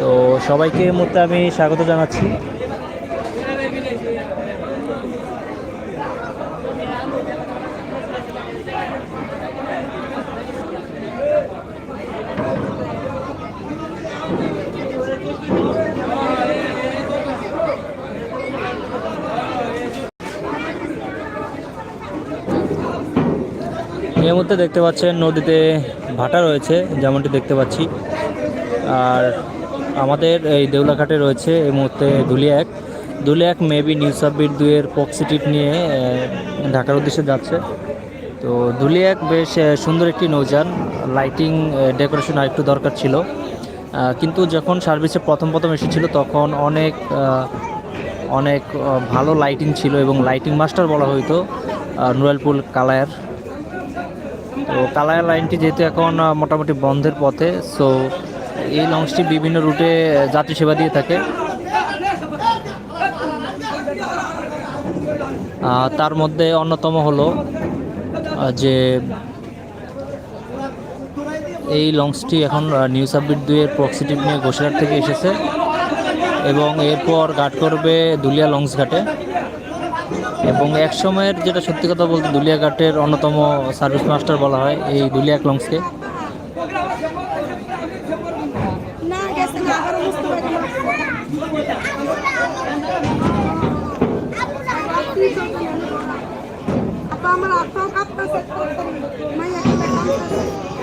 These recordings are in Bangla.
তো সবাইকে মধ্যে আমি স্বাগত জানাচ্ছি। এই মুহূর্তে দেখতে পাচ্ছেন নদীতে ভাটা রয়েছে, যেমনটি দেখতে পাচ্ছি। আর আমাদের এই দেউলাঘাটে রয়েছে এই মুহূর্তে দুলিয়া এক দুলিয়া এক মেবি নিউ সাব্বির দুয়ের পক্সিটিভ নিয়ে ঢাকার উদ্দেশ্যে যাচ্ছে। তো দুলিয়া এক বেশ সুন্দর একটি নৌযান। লাইটিং ডেকোরেশন আর একটু দরকার ছিল। কিন্তু যখন সার্ভিসে প্রথম প্রথম এসেছিল, তখন অনেক অনেক ভালো লাইটিং ছিল এবং লাইটিং মাস্টার বলা হইতো নুরালপুল কালায়ার। তো কালায়া লাইনটি যেহেতু এখন মোটামুটি বন্ধের পথে সো এই লঞ্চটি বিভিন্ন রুটে যাত্রী সেবা দিয়ে থাকে। তার মধ্যে অন্যতম হলো যে এই লঞ্চটি এখন নিউ সাবমিট দুইয়ের প্রক্সিটিভ নিয়ে গোসিরাট থেকে এসেছে এবং এরপর ঘাট করবে দুলিয়া লঞ্চ ঘাটে। এবং এক সময়ের, যেটা সত্যি কথা বলতে দুলিয়া ঘাটের অন্যতম সার্ভিস মাস্টার বলা হয়, এই দুলিয়া লঞ্চকে। না গেছে না আবার বুঝতে পারি আপা আমার আপাও কাঁপতেছে মাইয়া কি কাঁপতেছে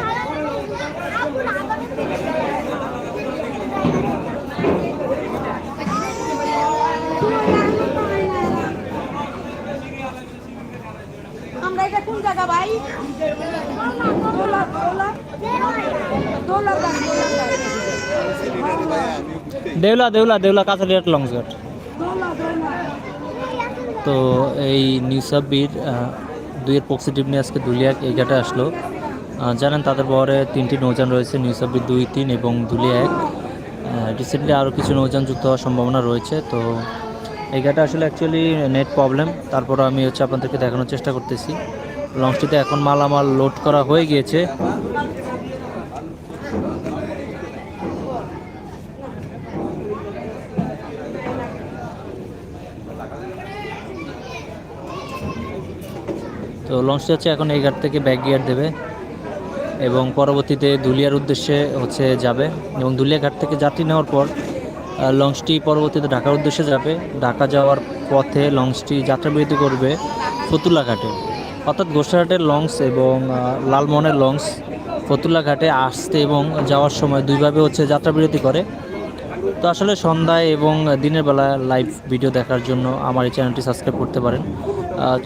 দেউলা দেউলা দেউলা দোলা দোলা তো এই নিউ সাব্বির দুইয়ের পক্সিটিভ নিয়ে আজকে দুলিয়া এই ঘাটে আসলো। জানেন তাদের বহরে তিনটি নৌযান রয়েছে, নিউ সাব্বির দুই, তিন এবং দুলিয়া এক। রিসেন্টলি আরও কিছু নৌযান যুক্ত হওয়ার সম্ভাবনা রয়েছে, তো এই ঘাটে আসলে অ্যাকচুয়ালি নেট প্রবলেম তারপর আমি হচ্ছে আপনাদেরকে দেখানোর চেষ্টা করতেছি। লঞ্চটিতে এখন মালামাল লোড করা হয়ে গিয়েছে। তো লঞ্চটি হচ্ছে এখন এই ঘাট থেকে ব্যাক গিয়ার দেবে এবং পরবর্তীতে দুলিয়ার উদ্দেশ্যে হচ্ছে যাবে এবং দুলিয়া ঘাট থেকে যাত্রী নেওয়ার পর লঞ্চটি পরবর্তীতে ঢাকার উদ্দেশ্যে যাবে। ঢাকা যাওয়ার পথে লঞ্চটি যাত্রা বিরতি করবে ফতুল্লা ঘাটে। অর্থাৎ গোসাঘাটের লঞ্চ এবং লালমোহনের লঞ্চ ফতুল্লা ঘাটে আসতে এবং যাওয়ার সময় দুইভাবে হচ্ছে যাত্রা বিরতি করে। তো আসলে সন্ধ্যায় এবং দিনের বেলা লাইভ ভিডিও দেখার জন্য আমার এই চ্যানেলটি সাবস্ক্রাইব করতে পারেন।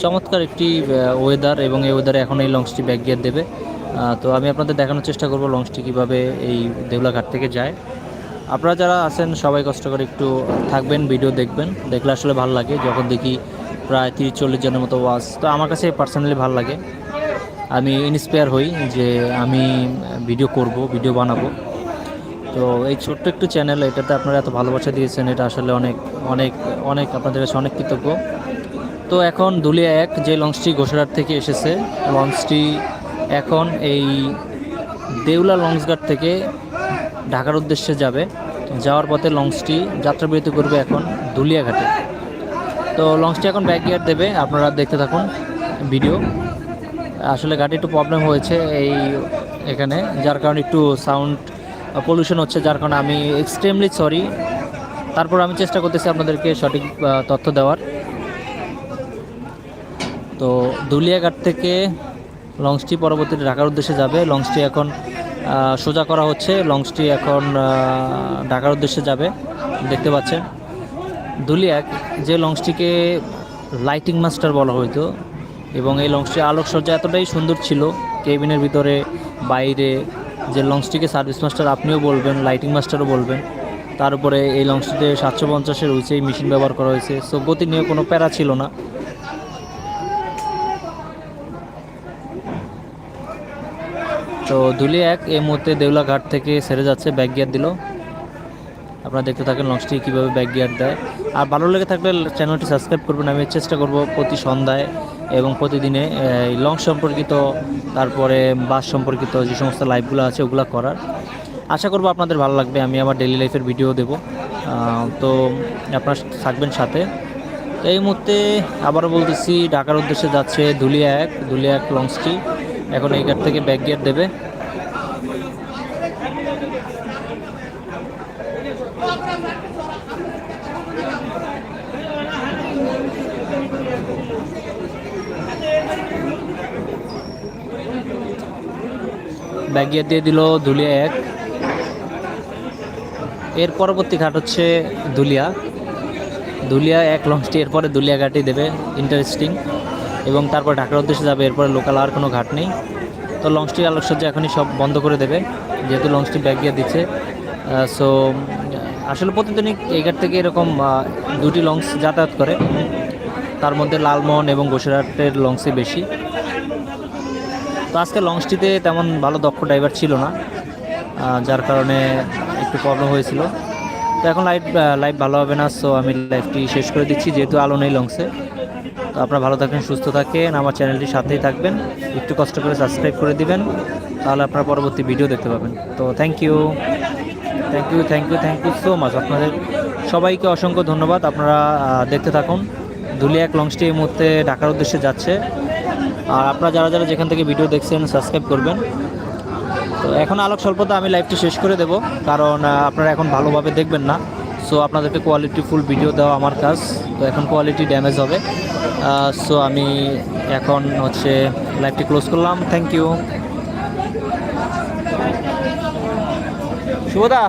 চমৎকার একটি ওয়েদার এবং এই ওয়েদারে এখন এই লঞ্চটি ব্যাক গিয়ার দেবে তো আমি আপনাদের দেখানোর চেষ্টা করব লঞ্চটি কীভাবে এই দেউলাঘাট থেকে যায়। আপনারা যারা আছেন সবাই কষ্ট করে একটু থাকবেন ভিডিও দেখবেন। দেখলে আসলে ভালো লাগে। যখন দেখি প্রায় তিরিশ চল্লিশ জনের মতো ওয়াজ। তো আমার কাছে পার্সোনালি ভালো লাগে। আমি ইন্সপায়ার হই যে আমি ভিডিও করব ভিডিও বানাবো। তো এই ছোট্ট একটু চ্যানেল এটাতে আপনারা এত ভালোবাসা দিয়েছেন, এটা আসলে অনেক অনেক অনেক আপনাদের কাছে অনেক কৃতজ্ঞ। তো এখন দুলিয়া এক, যে লঞ্চটি গোসরাট থেকে এসেছে লঞ্চটি এখন এই দেউলা লঞ্চঘাট থেকে ঢাকার উদ্দেশ্যে যাবে। যাওয়ার পথে লঞ্চটি যাত্রাবিরতি করবে এখন দুলিয়া ঘাটে তো লঞ্চটি এখন ব্যাক গিয়ার দেবে, আপনারা দেখতে থাকুন ভিডিও আসলে গাড়ি একটু প্রবলেম হয়েছে এই এখানে, যার কারণে একটু সাউন্ড পলিউশন হচ্ছে, যার কারণে আমি এক্সট্রিমলি সরি তারপর আমি চেষ্টা করতেছি আপনাদেরকে সঠিক তথ্য দেওয়ার। তো দুলিয়াঘাট থেকে লঞ্চটি পরবর্তীতে ঢাকার উদ্দেশ্যে যাবে। লঞ্চটি এখন সোজা করা হচ্ছে। লঞ্চটি এখন ঢাকার উদ্দেশ্যে যাবে। দেখতে পাচ্ছেন। দুলিয়াক, যে লঞ্চটিকে লাইটিং মাস্টার বলা হইতো, এবং এই লঞ্চটির আলোকসজ্জা এতটাই সুন্দর ছিল, কেবিনের ভিতরে, বাইরে, যে লঞ্চটিকে সার্ভিস মাস্টার আপনিও বলবেন লাইটিং মাস্টারও বলবেন, তার উপরে এই লঞ্চটিতে সাতশো পঞ্চাশের উইচেই মেশিন ব্যবহার করা হয়েছে, সো গতি নিয়ে কোনো প্যারা ছিল না। তো দুলি এক এই মুহূর্তে দেউলা ঘাট থেকে সেরে যাচ্ছে ব্যাগ গিয়ার দিল। আপনারা দেখতে থাকেন লঞ্চটি কীভাবে ব্যাক গিয়ার দেয়। আর ভালো লেগে থাকলে চ্যানেলটি সাবস্ক্রাইব করবেন। আমি চেষ্টা করব প্রতি সন্ধ্যায় এবং প্রতিদিনে এই লঞ্চ সম্পর্কিত, তারপরে বাস সম্পর্কিত যে সমস্ত লাইভগুলো আছে, ওগুলো করার। আশা করব আপনাদের ভালো লাগবে। আমি আমার ডেলি লাইফের ভিডিও দেবো। তো আপনারা থাকবেন সাথে। এই মুহূর্তে আবারও বলতেছি, ঢাকার উদ্দেশ্যে যাচ্ছে ধুলিয়া এক। ধুলিয়া এক লঞ্চটি। এখন এই ঘাট থেকে ব্যাক গিয়ার দেবে। ব্যাক গিয়ার দিয়ে দিল দুলিয়া এক। এর পরবর্তী ঘাট হচ্ছে দুলিয়া। দুলিয়া এক লঞ্চটি এরপরে দুলিয়া ঘাটই দেবে ইন্টারেস্টিং এবং তারপর ঢাকার উদ্দেশ্যে যাবে, এরপরে লোকাল আর কোনো ঘাট নেই। তো লঞ্চটির আলোকসজ্জা এখনই সব বন্ধ করে দেবে, যেহেতু লঞ্চটি ব্যাক গিয়ার দিচ্ছে সো আসলে প্রতিদিনই এই ঘাট থেকে এরকম দুটি লঞ্চ যাতায়াত করে। তার মধ্যে লালমোহন এবং বসিরহাটের লঞ্চই বেশি। তো আজকে লঞ্চটিতে তেমন ভালো দক্ষ ড্রাইভার ছিল না যার কারণে একটু প্রবলেম হয়েছিল। তো এখন লাইভ লাইভ ভালো হবে না সো আমি লাইভটি শেষ করে দিচ্ছি, যেহেতু আলো নেই লঞ্চে তো আপনারা ভালো থাকবেন, সুস্থ থাকেন, আমার চ্যানেলটির সাথেই থাকবেন, একটু কষ্ট করে সাবস্ক্রাইব করে দিবেন, তাহলে আপনারা পরবর্তী ভিডিও দেখতে পাবেন। তো thank you thank you thank you thank you so much আপনাদের সবাইকে অসংখ্য ধন্যবাদ, আপনারা দেখতে থাকুন। দুলিয়া এক লঞ্চটি এই মুহূর্তে ঢাকার উদ্দেশ্যে যাচ্ছে। আর আপনারা যারা যারা যেখান থেকে ভিডিও দেখছেন সাবস্ক্রাইব করবেন। তো এখন আলোক স্বল্পতা আমি লাইভটি শেষ করে দেব, কারণ আপনারা এখন ভালোভাবে দেখবেন না। সো আপনাদেরকে কোয়ালিটি ফুল ভিডিও দেওয়া আমার কাজ। তো এখন কোয়ালিটি ড্যামেজ হবে। সো আমি এখন হচ্ছে লাইভটি ক্লোজ করলাম। Thank you Shuvoda!